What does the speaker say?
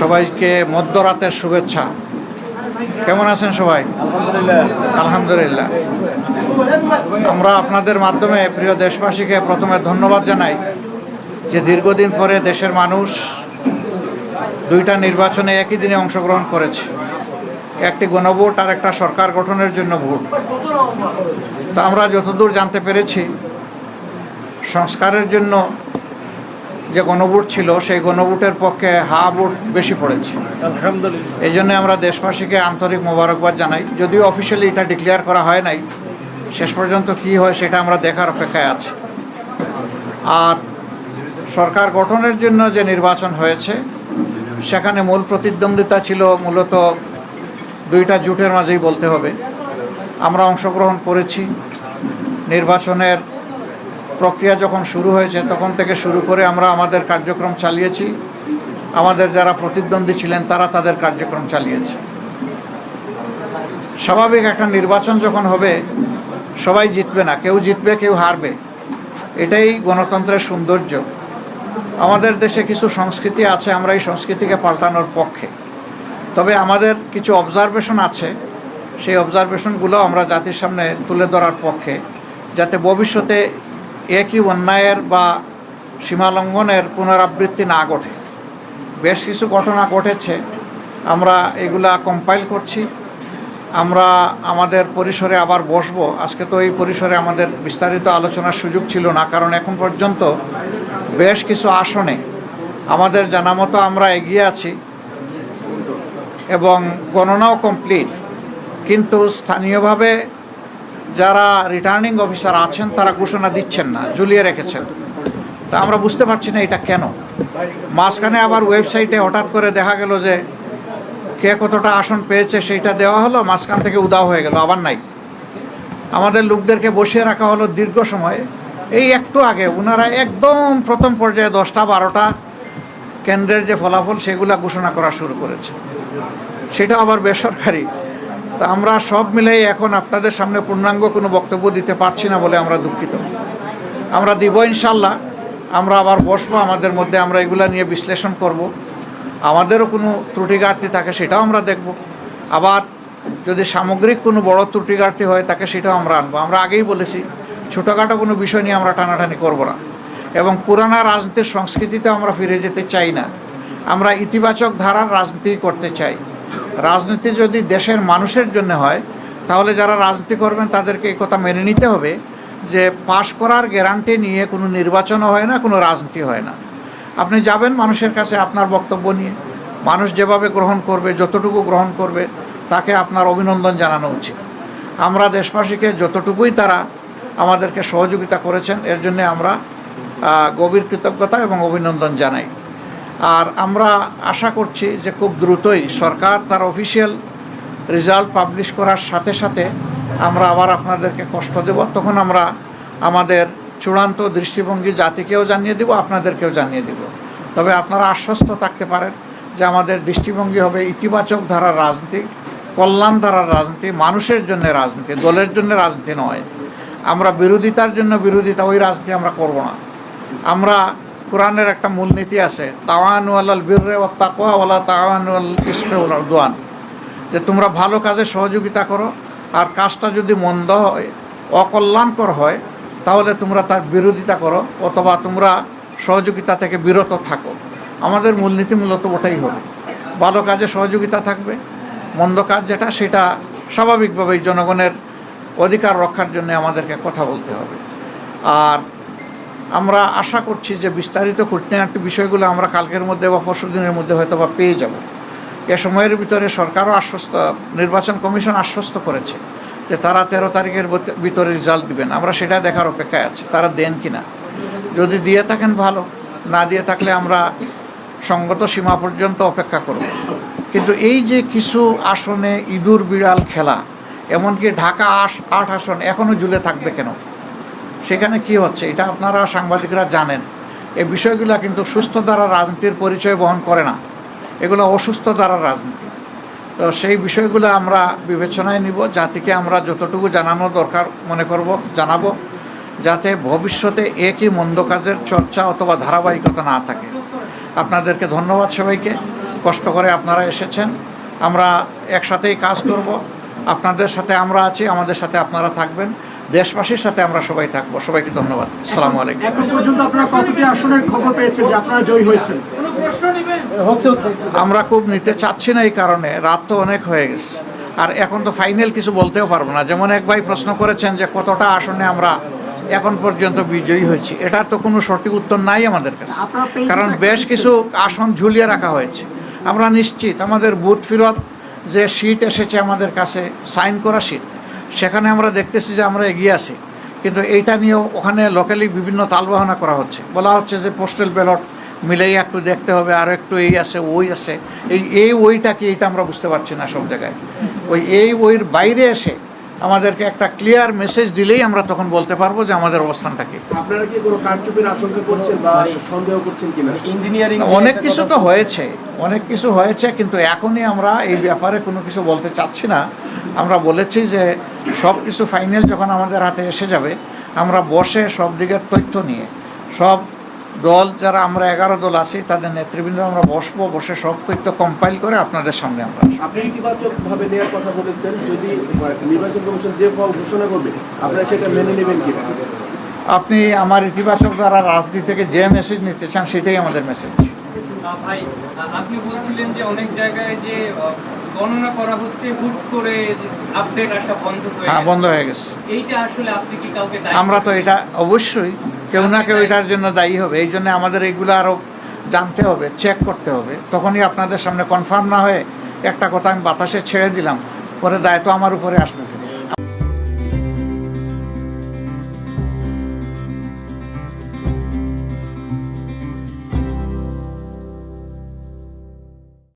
সবাইকে মধ্যরাতের শুভেচ্ছা। কেমন আছেন সবাই? আলহামদুলিল্লাহ। আমরা আপনাদের মাধ্যমে প্রিয় দেশবাসীকে প্রথমে ধন্যবাদ জানাই যে দীর্ঘদিন পরে দেশের মানুষ দুইটা নির্বাচনে একই দিনে অংশগ্রহণ করেছে। একটি গণভোট আর একটা সরকার গঠনের জন্য ভোট। তা আমরা যতদূর জানতে পেরেছি সংস্কারের জন্য যে গণভোট ছিল সেই গণভোটের পক্ষে হা ভোট বেশি পড়েছে। এই জন্য আমরা দেশবাসীকে আন্তরিক মোবারকবাদ জানাই। যদিও অফিসিয়ালি এটা ডিক্লেয়ার করা হয় নাই শেষ পর্যন্ত কি হয় সেটা আমরা দেখার অপেক্ষায় আছি। আর সরকার গঠনের জন্য যে নির্বাচন হয়েছে সেখানে মূল প্রতিদ্বন্দ্বিতা ছিল মূলত দুইটা জোটের মাঝেই বলতে হবে। আমরা অংশগ্রহণ করেছি নির্বাচনের প্রক্রিয়া যখন শুরু হয়েছে, তখন থেকে শুরু করে আমরা আমাদের কার্যক্রম চালিয়েছি। আমাদের যারা প্রতিদ্বন্দ্বী ছিলেন, তারা তাদের কার্যক্রম চালিয়েছে। স্বাভাবিক একটা নির্বাচন যখন হবে, সবাই জিতবে না, কেউ জিতবে, কেউ হারবে। এটাই গণতন্ত্রের সৌন্দর্য। আমাদের দেশে কিছু সংস্কৃতি আছে, আমরা এই সংস্কৃতিকে পাল্টানোর পক্ষে। তবে আমাদের কিছু অবজারভেশন আছে, সেই অবজারভেশনগুলো আমরা জাতির সামনে তুলে ধরার পক্ষে, যাতে ভবিষ্যতে একই অন্যায়ের বা সীমালঙ্ঘনের পুনরাবৃত্তি না ঘটে। বেশ কিছু ঘটনা ঘটেছে। আমরা এগুলা কম্পাইল করছি। আমরা আমাদের পরিসরে আবার বসবো। আজকে তো এই পরিসরে আমাদের বিস্তারিত আলোচনার সুযোগ ছিল না, কারণ এখন পর্যন্ত বেশ কিছু আসনে আমাদের জানা মতো আমরা এগিয়ে আছি এবং গণনাও কমপ্লিট কিন্তু স্থানীয়ভাবে যারা রিটার্নিং অফিসার আছেন, তারা ঘোষণা দিচ্ছেন না, ঝুলিয়ে রেখেছেন। তা আমরা বুঝতে পারছি না এটা কেন। মাঝখানে আবার ওয়েবসাইটে হঠাৎ করে দেখা গেল যে কে কতটা আসন পেয়েছে, সেইটা দেওয়া হলো, মাঝখান থেকে উদাও হয়ে গেল, আবার নাই। আমাদের লোকদেরকে বসিয়ে রাখা হলো দীর্ঘ সময়। এই একটু আগে ওনারা একদম প্রথম পর্যায়ে দশটা, বারোটা কেন্দ্রের যে ফলাফল, সেগুলা ঘোষণা করা শুরু করেছে। সেটা আবার বেসরকারি তা আমরা সব মিলেই এখন আপনাদের সামনে পূর্ণাঙ্গ কোনো বক্তব্য দিতে পারছি না বলে আমরা দুঃখিত। আমরা দিব ইনশাল্লাহ, আমরা আবার বসবো আমাদের মধ্যে, আমরা এগুলা নিয়ে বিশ্লেষণ করব। আমাদেরও কোনো ত্রুটি ঘাটতি থাকে সেটাও আমরা দেখব। আবার যদি সামগ্রিক কোনো বড় ত্রুটি ঘাটতি হয় তাকে সেটাও আমরা আনব। আমরা আগেই বলেছি, ছোটোখাটো কোনো বিষয় নিয়ে আমরা টানাটানি করব না। এবং পুরানা রাজনীতির সংস্কৃতিতে আমরা ফিরে যেতে চাই না। আমরা ইতিবাচক ধারার রাজনীতি করতে চাই। রাজনীতি যদি দেশের মানুষের জন্য হয়, তাহলে যারা রাজনীতি করবেন তাদেরকে কথা মেনে নিতে হবে যে পাশ করার গ্যারান্টি নিয়ে কোনো নির্বাচনও হয় না, কোনো রাজনীতি হয় না। আপনি যাবেন মানুষের কাছে আপনার বক্তব্য নিয়ে। মানুষ যেভাবে গ্রহণ করবে, যতটুকু গ্রহণ করবে, তাকে আপনার অভিনন্দন জানানো উচিত। আমরা দেশবাসীকে যতটুকুই তারা আমাদেরকে সহযোগিতা করেছেন, এর জন্য আমরা গভীর কৃতজ্ঞতা এবং অভিনন্দন জানাই। আর আমরা আশা করছি যে খুব দ্রুতই সরকার তার অফিসিয়াল রেজাল্ট পাবলিশ করার সাথে সাথে আমরা আবার আপনাদেরকে কষ্ট দেব। তখন আমরা আমাদের চূড়ান্ত দৃষ্টিভঙ্গি জাতিকেও জানিয়ে দেব, আপনাদেরকেও জানিয়ে দেব। তবে আপনারা আশ্বস্ত থাকতে পারেন যে আমাদের দৃষ্টিভঙ্গি হবে ইতিবাচক ধারার রাজনীতি, কল্যাণ ধারার রাজনীতি, মানুষের জন্য রাজনীতি, দলের জন্য রাজনীতি নয়। আমরা বিরোধিতার জন্য বিরোধিতা, ওই রাজনীতি আমরা করব না। আমরা কোরআনের একটা মূলনীতি আছে তাওয়ানুয়াল বীররে ও তাকোয়াওয়ালা তাওয়ানুয়াল ইসমে দোয়ান যে তোমরা ভালো কাজে সহযোগিতা করো, আর কাজটা যদি মন্দ হয়, অকল্যাণকর হয়, তাহলে তোমরা তার বিরোধিতা করো, অথবা তোমরা সহযোগিতা থেকে বিরত থাকো। আমাদের মূলনীতি মূলত ওটাই হবে। ভালো কাজে সহযোগিতা থাকবে, মন্দ কাজ যেটা, সেটা স্বাভাবিকভাবেই জনগণের অধিকার রক্ষার জন্য আমাদেরকে কথা বলতে হবে। আর আমরা আশা করছি যে বিস্তারিত খুঁটিনাটি বিষয়গুলো আমরা কালকের মধ্যে বা পরশু দিনের মধ্যে হয়তো বা পেয়ে যাব। এ সময়ের ভিতরে সরকারও আশ্বস্ত, নির্বাচন কমিশন আশ্বস্ত করেছে যে তারা তেরো তারিখের ভিত- ভিতরে রেজাল্ট দিবেন। আমরা সেটা দেখার অপেক্ষায় আছি, তারা দেন কি না যদি দিয়ে থাকেন ভালো, না দিয়ে থাকলে আমরা সঙ্গত সীমা পর্যন্ত অপেক্ষা করব। কিন্তু এই যে কিছু আসনে ইঁদুর বিড়াল খেলা, এমনকি ঢাকা আট আসন এখনও ঝুলে থাকবে কেন? সেখানে কি হচ্ছে, এটা আপনারা সাংবাদিকরা জানেন। এই বিষয়গুলো কিন্তু সুস্থ দ্বারা রাজনীতির পরিচয় বহন করে না। এগুলো অসুস্থ দ্বারা রাজনীতি। তো সেই বিষয়গুলো আমরা বিবেচনায় নিব, জাতিকে আমরা যতটুকু জানানো দরকার মনে করব, জানাব, যাতে ভবিষ্যতে একই মন্দ কাজের চর্চা অথবা ধারাবাহিকতা না থাকে। আপনাদেরকে ধন্যবাদ সবাইকে। কষ্ট করে আপনারা এসেছেন। আমরা একসাথেই কাজ করব। আপনাদের সাথে আমরা আছি, আমাদের সাথে আপনারা থাকবেন। দেশবাসীর সাথে আমরা সবাই থাকব। সবাইকে ধন্যবাদ। আসসালামু আলাইকুম। এখন পর্যন্ত আপনারা কতটি আসনের খবর পেয়েছেন যে আপনারা জয়ী হয়েছেন? আমরা খুব নিতে চাচ্ছি না এই কারণে রাত তো অনেক হয়ে গেছে। আর এখন তো ফাইনাল কিছু বলতেও পারব না। যেমন এক ভাই প্রশ্ন করেছেন যে কতটা আসনে আমরা এখন পর্যন্ত বিজয়ী হয়েছি। এটার তো কোনো সঠিক উত্তর নাই আমাদের কাছে। কারণ বেশ কিছু আসন ঝুলিয়ে রাখা হয়েছে। আমরা নিশ্চিত আমাদের বুথ ফিরত যে সিট এসেছে আমাদের কাছে সাইন করা সিট সেখানে আমরা দেখতেছি যে আমরা এগিয়ে আছি। কিন্তু এইটা নিয়েও ওখানে লোকালি বিভিন্ন তালবাহনা করা হচ্ছে। বলা হচ্ছে যে পোস্টাল ব্যালট মিলেই একটু দেখতে হবে আর একটু এই আছে ওই আছে। এই এই ওইটা কি এটা আমরা বুঝতে পারছি না সব জায়গায়। ওই এই ওইর বাইরে এসে আমাদেরকে একটা ক্লিয়ার মেসেজ দিলেই আমরা তখন বলতে পারব যে আমাদের অবস্থানটা কি। আপনারা কি কোনো কারচুপির আশঙ্কা করছেন বা সন্দেহ করছেন কিনা? ইঞ্জিনিয়ারিং অনেক কিছু তো হয়েছে অনেক কিছু হয়েছে কিন্তু এখনই আমরা এই ব্যাপারে কোনো কিছু বলতে চাচ্ছি না। আমরা বলেছি যে সব কিছু ফাইনাল যখন আমাদের হাতে এসে যাবে আমরা বসে সব দিকের তথ্য নিয়ে সব দল যারা আমরা এগারো দল আছি তাদের নেতৃবৃন্দ আমরা বসবো বসে সব তথ্য কম্পাইল করে আপনাদের সামনে আমরা আপনি ইতিবাচক ভাবে নেওয়ার কথা বলেছেন যদি নির্বাচন কমিশন যে ফল ঘোষণা করবে আপনারা সেটা মেনে নেবেন কিনা? আপনি আমার ইতিবাচক দ্বারা রাজনীতি থেকে যে মেসেজ নিতে চান সেটাই আমাদের মেসেজ ভাই আপনি বলছিলেন যে অনেক জায়গায় যে গণনা করা হচ্ছে হুট করে আপডেট আসা বন্ধ হয়ে হ্যাঁ। বন্ধ হয়ে গেছে। এইটা আসলে আপনি কি কাউকে আমরা তো এটা অবশ্যই কেউ না কেউ এটার জন্য দায়ী হবে। এই জন্য আমাদের এগুলো আরও জানতে হবে চেক করতে হবে। তখনই আপনাদের সামনে কনফার্ম না হয়ে একটা কথা আমি বাতাসে ছেড়ে দিলাম পরে দায়িত্ব আমার উপরে আসবে।